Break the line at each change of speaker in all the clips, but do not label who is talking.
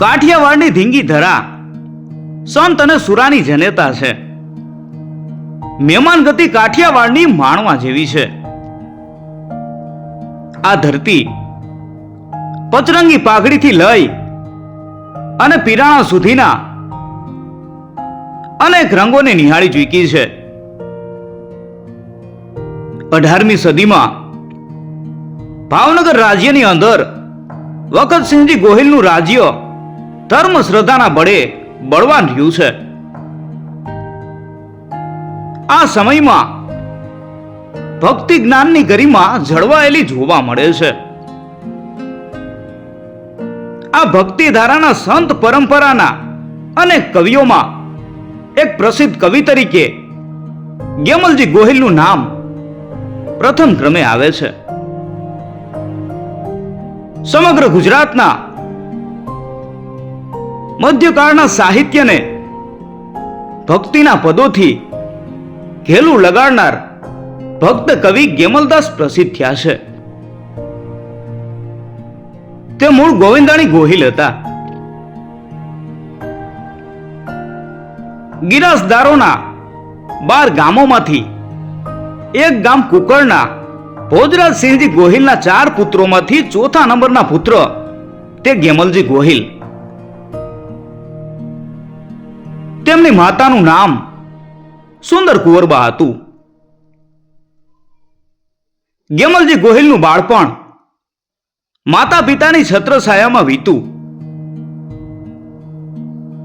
કાઠિયાવાડની ધીંગી ધરા. સંત અને સુરાની જનેતા છે. મહેમાન ગતિ કાઠિયાવાડની માણવા જેવી છે. આ ધરતી પચરંગી પાઘડીથી લઈ અને પીરાણા સુધીના અનેક રંગોને નિહાળી ચૂકી છે. અઢારમી સદીમાં ભાવનગર રાજ્યની અંદર વખતસિંહજી ગોહિલનું રાજ્ય ધર્મ શ્રદ્ધાના બળે બળવાન રહ્યું છે. આ સમયમાં ભક્તિ જ્ઞાનની ગરિમા જળવાયેલી જોવા મળે છે. આ ભક્તિ ધારાના સંત પરંપરાના અનેક કવિઓમાં એક પ્રસિદ્ધ કવિ તરીકે ગેમલજી ગોહિલનું નામ પ્રથમ ક્રમે આવે છે. સમગ્ર ગુજરાતના મધ્યકાળના સાહિત્યને ભક્તિના પદોથી ઘેલું લગાડનાર ભક્ત કવિ ગેમલદાસ પ્રસિદ્ધ થયા છે. તે મૂળ ગોવિંદાણી ગોહિલ હતા. ગિરાસદારોના બાર ગામોમાંથી એક ગામ કુકળના ભોજરાજસિંહજી ગોહિલના ચાર પુત્રોમાંથી ચોથા નંબરના પુત્ર તે ગેમલજી ગોહિલ તેમની માતાનું નામ સુંદર કુંવરબા હતું. ગેમલજી ગોહિલનું બાળપણ માતા પિતાની છત્રછાયામાં વીતું.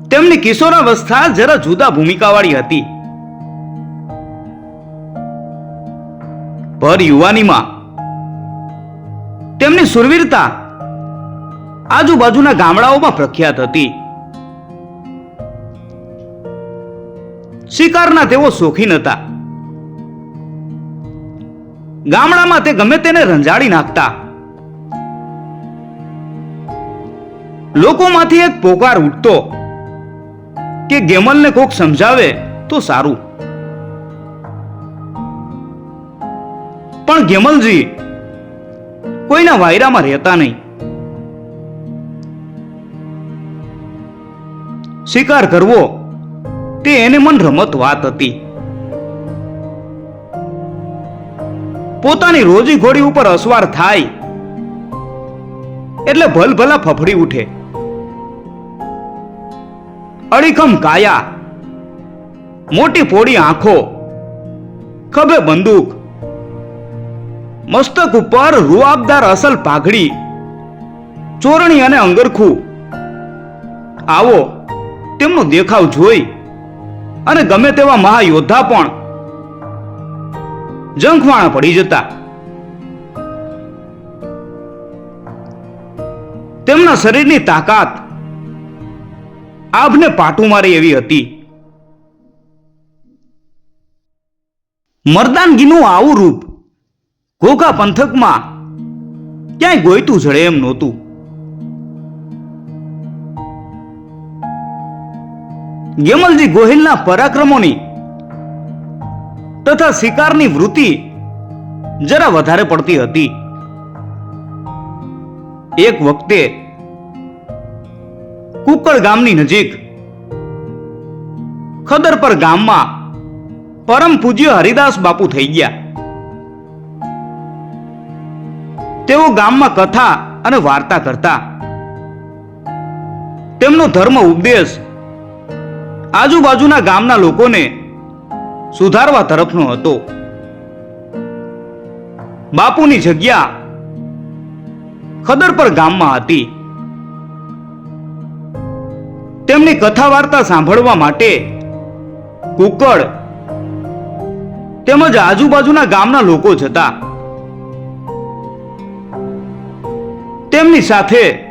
તેમની કિશોરાવસ્થા જરા જુદા ભૂમિકાવાળી હતી. ભર યુવાનીમાં તેમની સુરવીરતા આજુબાજુના ગામડાઓમાં પ્રખ્યાત હતી. શિકારના તેઓ શોખીન હતા ગામડામાં તે ગમે તેને રંજાડી નાખતા. લોકોમાંથી એક પોકાર ઉઠતો કે ગેમલને કોક સમજાવે તો સારું. પણ ગેમલજી કોઈના વાયરામાં રહેતા નહીં. શિકાર કરવો તે એને મન રમત વાત હતી. પોતાની રોજી ઘોડી ઉપર અસવાર થાય. એટલે ભલભલા ફફડી ઉઠે. અડીખમ કાયા. મોટી પોડી આંખો. ખભે બંદૂક. મસ્તક ઉપર રૂઆબદાર અસલ પાઘડી. ચોરણી અને અંગરખું. આવો, તેમનો દેખાવ જોઈ. અને ગમે તેવા મહાયોદ્ધા પણ જંખવાણા પડી જતા. તેમના શરીરની તાકાત આભને પાટું મારે એવી હતી. મરદાનગીનું આવું રૂપ ઘોઘા પંથકમાં ક્યાંય ગોયતું જડે એમ નહોતું. ગેમલજી ગોહિલના પરાક્રમોની તથા શિકારની વૃત્તિ જરા વધારે પડતી હતી. એક વખતે કુકળ ગામની નજીક ખદરપર ગામમાં પરમ પૂજ્ય હરિદાસ બાપુ થઈ ગયા. તેઓ ગામમાં કથા અને વાર્તા કરતા. તેમનો ધર્મ ઉપદેશ આજુબાજુના ગામના લોકોને સુધારવા તરફનો હતો. બાપુની જગ્યા ખદરપર ગામમાં હતી. તેમની કથા વાર્તા સાંભળવા માટે કુકડ તેમજ આજુબાજુના ગામના લોકો જતા તેમની સાથે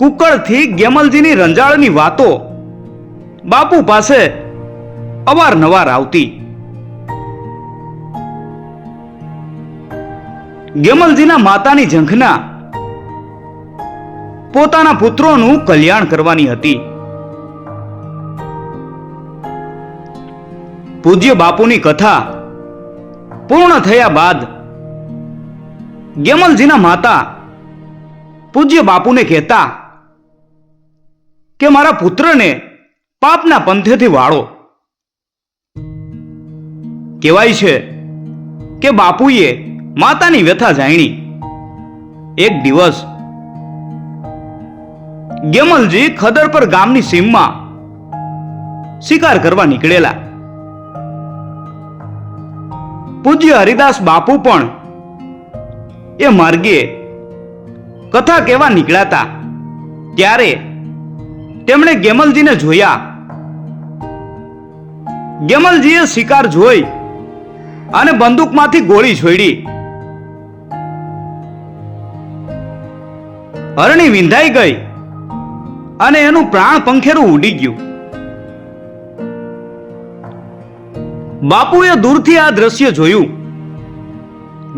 કુકડથી ગેમલજીની રંજાળની વાતો. બાપુ પાસે અવારનવાર આવતી. ગેમલજીના માતાની ઝંખના પોતાના પુત્રોનું કલ્યાણ કરવાની હતી. પૂજ્ય બાપુની કથા પૂર્ણ થયા બાદ ગેમલજીના માતા પૂજ્ય બાપુને કહેતા કે મારા પુત્રને પાપના પંથેથી વાળો. કહેવાય છે કે બાપુએ માતાની વ્યથા જાણી. એક દિવસ ગેમલજી ખદર પર ગામની સીમમાં શિકાર કરવા નીકળેલા. પૂજ્ય હરિદાસ બાપુ પણ એ માર્ગે કથા કહેવા નીકળાતા. ત્યારે તેમણે ગેમલજીને જોયા. ગેમલજીએ શિકાર જોઈ અને બંદૂકમાંથી ગોળી છોડી. હરણી વિંધાઈ ગઈ અને એનું પ્રાણ પંખેરું ઉડી ગયું. બાપુએ દૂરથી આ દ્રશ્ય જોયું.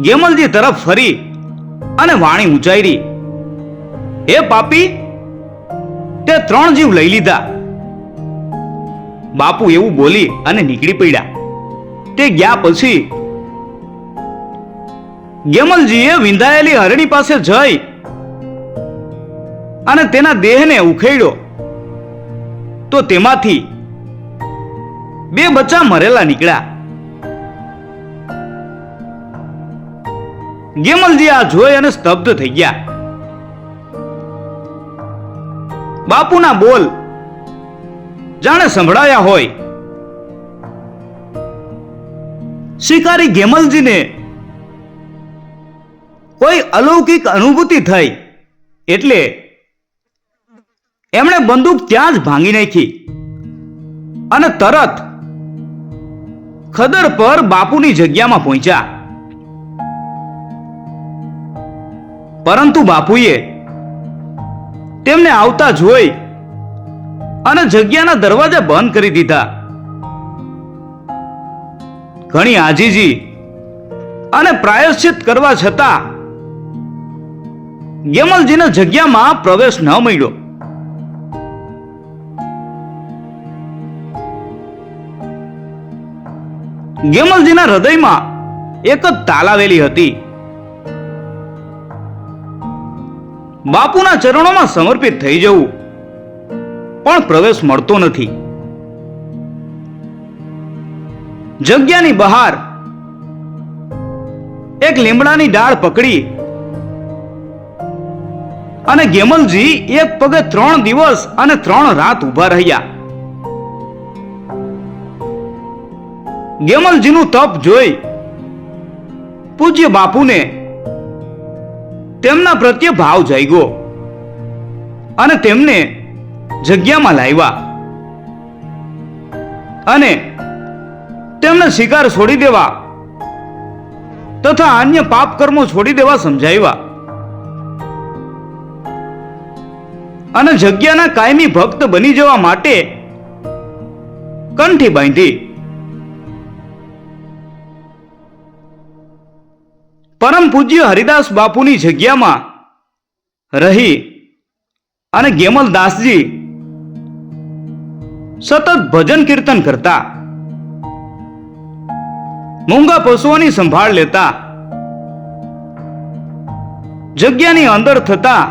ગેમલજી તરફ ફરી અને વાણી ઉંચાઈ હે પાપી તે ત્રણ જીવ લઈ લીધા. બાપુ એવું બોલી અને નીકળી પડ્યા. તે ગયા પછી ગેમલજીએ વિંધાયેલી હરણી પાસે જઈ અને તેના દેહને ઉખેડ્યો. તો તેમાંથી બે બચ્ચા મરેલા નીકળ્યા. ગેમલજી આ જોઈ અને સ્તબ્ધ થઈ ગયા. બાપુના બોલ જાણે સંભળાયા હોય. શિકારી ગેમલજીને કોઈ અલૌકિક અનુભૂતિ થઈ એટલે એમણે બંદૂક ત્યાં જ ભાંગી નાખી અને તરત ખદર પર બાપુની જગ્યામાં પહોંચ્યા. પરંતુ બાપુએ તેમને આવતા જોઈ અને જગ્યાના દરવાજા બંધ કરી દીધા. ઘણી આજીજી અને પ્રાયશ્ચિત કરવા છતાં ગેમલજીને જગ્યામાં પ્રવેશ ન મળ્યો. ગેમલજીના હૃદયમાં એક જ તાલાવેલી હતી. બાપુના ચરણોમાં સમર્પિત થઈ જવું પણ પ્રવેશ મળતો નથી. જગ્યાની બહાર એક લીમડાની ડાળ પકડી અને ગેમલજી એક પગે ત્રણ દિવસ અને ત્રણ રાત ઊભા રહ્યા. ગેમલજીનું તપ જોઈ પૂજ્ય બાપુને તેમના પ્રત્યે ભાવ જાગ્યો અને તેમને જગ્યામાં લાવ્યા. અને તેમને શિકાર છોડી દેવા તથા અન્ય પાપ કર્મો છોડી દેવા સમજાવ્યા. અને જગ્યાના કાયમી ભક્ત બની જવા માટે કંઠી બાંધી. પરમ પૂજ્ય હરિદાસ બાપુની જગ્યામાં રહી અને ગેમલદાસજી સતત ભજન કીર્તન કરતા, મૂંગા પશુઓની સંભાળ લેતા, જગ્યાની અંદર થતા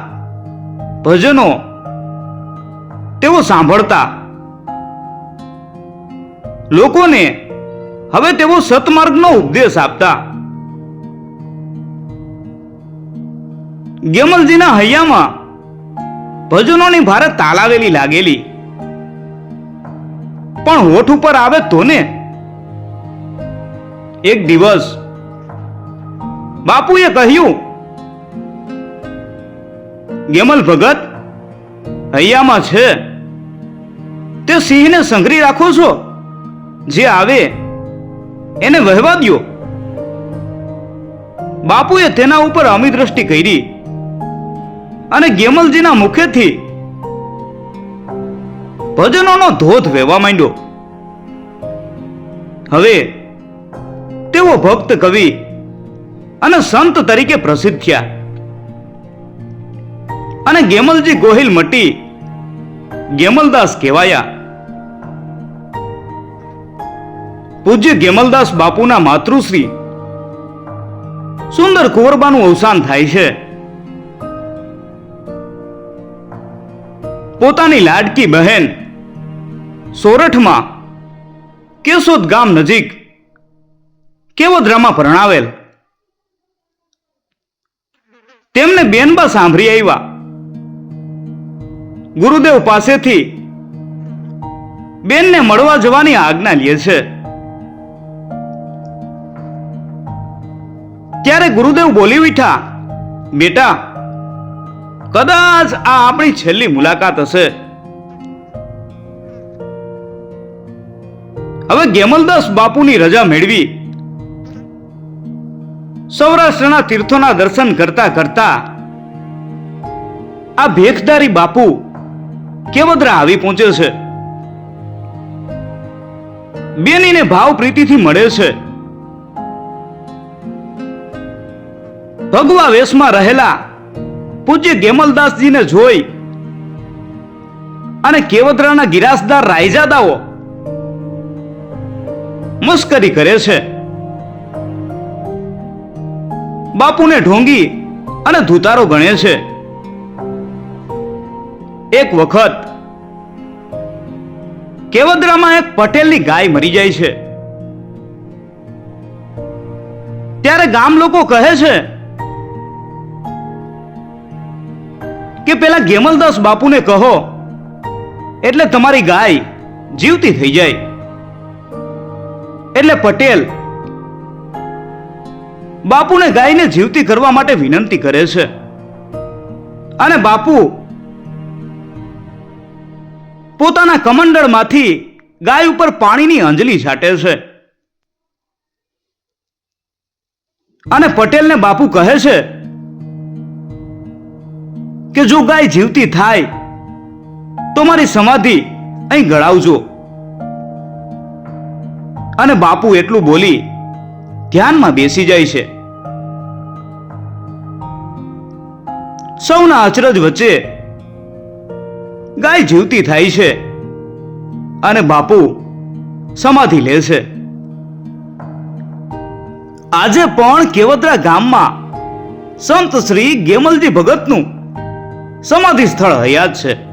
ભજનો તેઓ સાંભળતા. લોકોને હવે તેઓ સતમાર્ગનો ઉપદેશ આપતા. ગેમલજીના હૈયામાં ભજનોની ભારે તાલાવેલી લાગેલી. પણ હોઠ ઉપર આવે તો ને? એક દિવસ બાપુએ કહ્યું, ગેમલ ભગત, હૈયામાં છે. તે સિંહને સંઘરી રાખો છો. જે આવે એને વહેવા દ્યો. બાપુએ તેના ઉપર અમી દ્રષ્ટિ કરી. અને ગેમલજીના મુખેથી ભજનોનો ધોધ વહેવા માંડ્યો. હવે તેઓ ભક્ત કવિ અને સંત તરીકે પ્રસિદ્ધ થયા. અને ગેમલજી ગોહિલ મટી ગેમલદાસ કહેવાયા. પૂજ્ય ગેમલદાસ બાપુના માતૃશ્રી. સુંદર કુંવરબાનું અવસાન થાય છે. પોતાની લાડકી બહેન સોરઠમાં કેશોદ ગામ નજીક કેવોદરામાં પરણાવેલ. તેમને બેનબા સાંભળી આવ્યા. ગુરુદેવ પાસેથી બેનને મળવા જવાની આજ્ઞા લે છે. ત્યારે ગુરુદેવ બોલી ઉઠ્યા, બેટા કદાચ આ આપણી છેલ્લી મુલાકાત હશે. હવે ગેમલદાસ બાપુની રજા મેળવી. સૌરાષ્ટ્રના તીર્થોના દર્શન કરતા કરતા આ ભેખધારી બાપુ કેવદરા આવી પહોંચે છે? બેનીને ભાવ પ્રીતિથી મળે છે. ભગવા વેશમાં રહેલા પૂજ્ય ગેમલદાસજીને જોઈ અને કેવતરાના ગિરાસદાર રાયજાદાઓ મસ્કરી કરે છે. બાપુને ઢોંગી અને ધુતારો ગણે છે. એક વખત કેવદરામાં એક પટેલની ગાય મરી જાય છે. ત્યારે ગામ લોકો કહે છે કે પેલા ગેમલદાસ બાપુને કહો. એટલે તમારી ગાય જીવતી થઈ જાય. એટલે પટેલ બાપુને ગાયને જીવતી કરવા માટે વિનંતી કરે છે. અને બાપુ પોતાના કમંડળમાંથી ગાય ઉપર પાણીની અંજલી છાંટે છે. અને પટેલને બાપુ કહે છે કે જો ગાય જીવતી થાય, તો મારી સમાધિ અહીં ગળાવજો અને બાપુ એટલું બોલી ધ્યાનમાં બેસી જાય છે. સૌના અચરજ વચ્ચે ગાય જીવતી થાય છે અને બાપુ સમાધિ લે છે. આજે પણ કેવદરા ગામમાં સંત શ્રી ગેમલજી ભગતનું સમાધિ સ્થળ હયાત છે.